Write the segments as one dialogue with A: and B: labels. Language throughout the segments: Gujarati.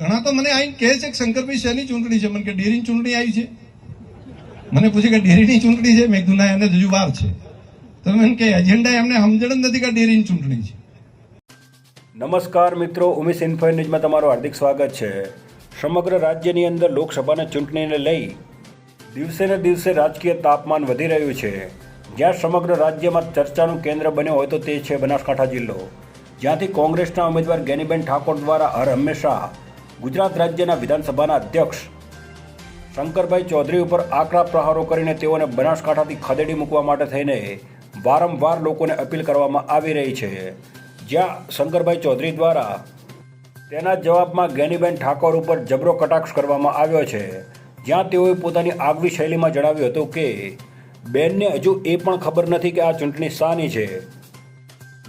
A: ઘણા તો મને આવીને કહે છે કે શંકરભાઈ શેની ચૂંટણી છે? મને કે ડેરીની ચૂંટણી આવી છે. મને પૂછે કે ડેરીની ચૂંટણી છે? મેં કીધું, ના, એને હજુ વાર છે. તો મને કે, એજન્ડા એમને સમજણ જ નથી કે ડેરીની ચૂંટણી છે.
B: નમસ્કાર મિત્રો, ઉમેશ ઇન્ફો ન્યૂઝમાં તમારું હાર્દિક સ્વાગત છે. સમગ્ર રાજ્યની અંદર લોકસભાના ચૂંટણીને લઈ દિવસે ને દિવસે રાજકીય તાપમાન વધી રહ્યું છે. જ્યાં સમગ્ર રાજ્યમાં ચર્ચાનું કેન્દ્ર બન્યો હોય તો તે છે બનાસકાંઠા જિલ્લો. જ્યાંથી કોંગ્રેસના ઉમેદવાર ગેનીબેન ઠાકોર દ્વારા હર હંમેશા ગુજરાત રાજ્યના વિધાનસભાના અધ્યક્ષ શંકરભાઈ ચૌધરી ઉપર આકરા પ્રહારો કરીને તેઓને બનાસકાંઠાથી ખદેડી મૂકવા માટે થઈને વારંવાર લોકોને અપીલ કરવામાં આવી રહી છે. જ્યાં શંકરભાઈ ચૌધરી દ્વારા તેના જવાબમાં ગેનીબેન ઠાકોર ઉપર જબરો કટાક્ષ કરવામાં આવ્યો છે. જ્યાં તેઓએ પોતાની આગવી શૈલીમાં જણાવ્યું હતું કે, બેનને હજુ એ પણ ખબર નથી કે આ ચૂંટણી શાની છે.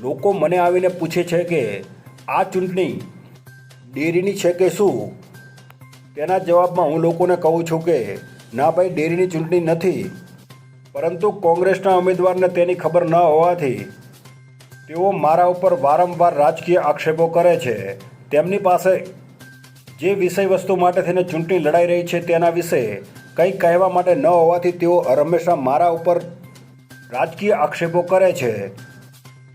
B: લોકો મને આવીને પૂછે છે કે, આ ચૂંટણી ડેરીની છે કે શું? તેના જવાબમાં હું લોકોને કહું છું કે, ના ભાઈ, ડેરીની ચૂંટણી નથી. પરંતુ કોંગ્રેસના ઉમેદવારને તેની ખબર ન હોવાથી તેઓ મારા ઉપર વારંવાર રાજકીય આક્ષેપો કરે છે. તેમની પાસે જે વિષય વસ્તુ માટે થઈને ચૂંટણી લડાઈ રહી છે તેના વિશે કંઈ કહેવા માટે ન હોવાથી તેઓ હંમેશા મારા ઉપર રાજકીય આક્ષેપો કરે છે.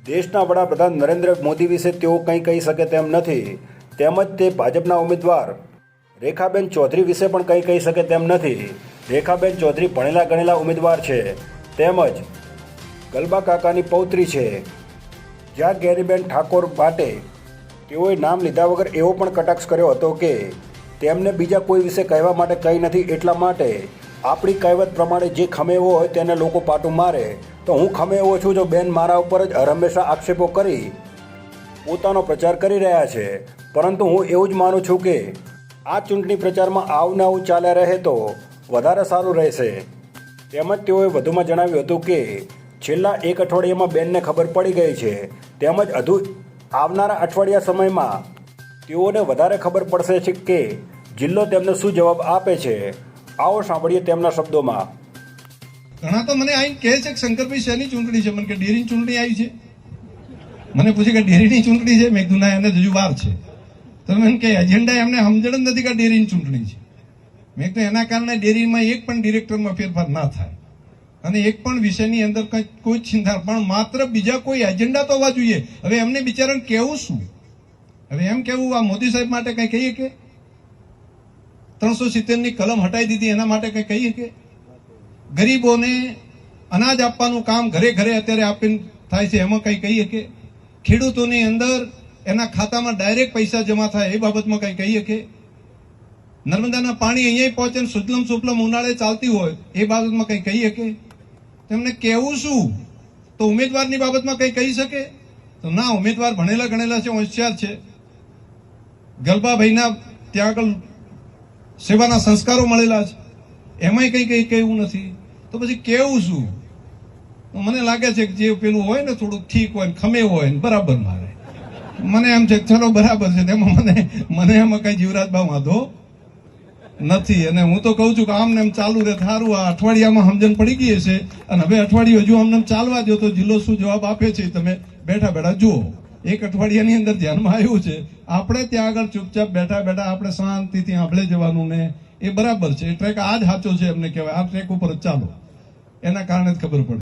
B: દેશના વડાપ્રધાન નરેન્દ્ર મોદી વિશે તેઓ કંઈ કહી શકે તેમ નથી. તેમજ તે ભાજપના ઉમેદવાર. રેખાબેન ચૌધરી વિશે પણ કંઈ કહી શકે તેમ નથી. રેખાબેન ચૌધરી ભણેલા ગણેલા ઉમેદવાર છે. તેમજ ગલબા કાકાની પૌત્રી છે. જ્યાં ગેરીબેન ઠાકોર માટે તેઓએ નામ લીધા વગર એવો પણ કટાક્ષ કર્યો હતો કે તેમને બીજા કોઈ વિશે કહેવા માટે કંઈ નથી એટલા માટે આપણી કહેવત પ્રમાણે જે ખમેવો હોય તેને લોકો પાટું મારે. તો હું ખમેવો છું જો બેન મારા ઉપર જ હંમેશા આક્ષેપો કરી પોતાનો પ્રચાર કરી રહ્યા છે. પરંતુ હું એવું જ માનું છું કે આ ચૂંટણી પ્રચારમાં આવું ને આવું ચાલ્યા રહે તો વધારે સારું રહેશે. તેમજ તેઓએ વધુમાં જણાવ્યું હતું કે છેલ્લા એક અઠવાડિયામાં બેનને ખબર પડી ગઈ છે. તેમજ હજુ આવનારા અઠવાડિયા સમયમાં તેઓને વધારે ખબર પડશે છે કે જિલ્લો તેમને શું જવાબ આપે છે. આવો સાંભળીએ તેમના શબ્દોમાં.
A: ઘણા તો મને અહીં કહે છે કે શંકરભાઈ શેની ચૂંટણી છે? મને કે ડેરીની ચૂંટણી આવી છે. મને પૂછે કે ડેરીની ચૂંટણી છે? મેં કીધું, ના એને હજુ વાર છે. તો એમ કે એજન્ડા એમને સમજણ નથી કે ડેરીની ચૂંટણી છે. મેં તો એના કારણે ડેરીમાં એક પણ ડિરેક્ટરમાં ફેરફાર ના થાય. અને એક પણ વિષયની અંદર કંઈ, કોઈ ચિંતા, પણ માત્ર બીજા કોઈ એજન્ડા તો હોવા જોઈએ. હવે એમને બિચારાને કેવું શું? હવે એમ કેવું, આ મોદી સાહેબ માટે કંઈ કહીએ કે? ત્રણસો સિત્તેરની કલમ હટાવી દીધી, એના માટે કંઈ કહીએ કે? ગરીબોને અનાજ આપવાનું કામ ઘરે ઘરે અત્યારે આપીને થાય છે, એમાં કંઈ કહીએ કે? ખેડૂતોની અંદર એના ખાતામાં ડાયરેક્ટ પૈસા જમા થાય એ બાબતમાં કંઈ કહીએ કે નર્મદાના પાણી અહીંયા પહોંચે ને સુજલમ સુફલમ ઉનાળે ચાલતી હોય, એ બાબતમાં કંઈ કહીએ કે? તેમને કહેવું શું? તો ઉમેદવારની બાબતમાં કંઈ કહી શકે? તો ના, ઉમેદવાર ભણેલા ગણેલા છે, હોશિયાર છે. ગલબાભાઈના ત્યાં આગળ સેવાના સંસ્કારો મળેલા છે. એમાંય કંઈ કંઈ કહેવું નથી. તો પછી કેવું શું? મને લાગે છે કે જે પેલું હોય ને થોડુંક ઠીક હોય ને ખમે હોય ને બરાબર મારે. મને એમ છે ચલો, બરાબર છે. તેમાં મને મને એમાં કઈ જીવરાજભાઈ વાંધો નથી. અને હું તો કહું છું કે આમ ને એમ ચાલુ રહે. સારું આ અઠવાડિયામાં સમજણ પડી ગઈ છે અને હવે અઠવાડિયું હજુ આમને ચાલવા દો તો જિલ્લો શું જવાબ આપે છે? તમે બેઠા બેઠા જુઓ. એક અઠવાડિયાની અંદર ધ્યાનમાં આવ્યું છે. આપણે ત્યાં આગળ ચૂપચાપ બેઠા બેઠા આપણે શાંતિથી આંભળે જવાનું ને એ બરાબર છે. એ ટ્રેક આ જ સાચો છે એમને કહેવાય. આ ટ્રેક ઉપર ચાલો. એના કારણે જ ખબર પડે.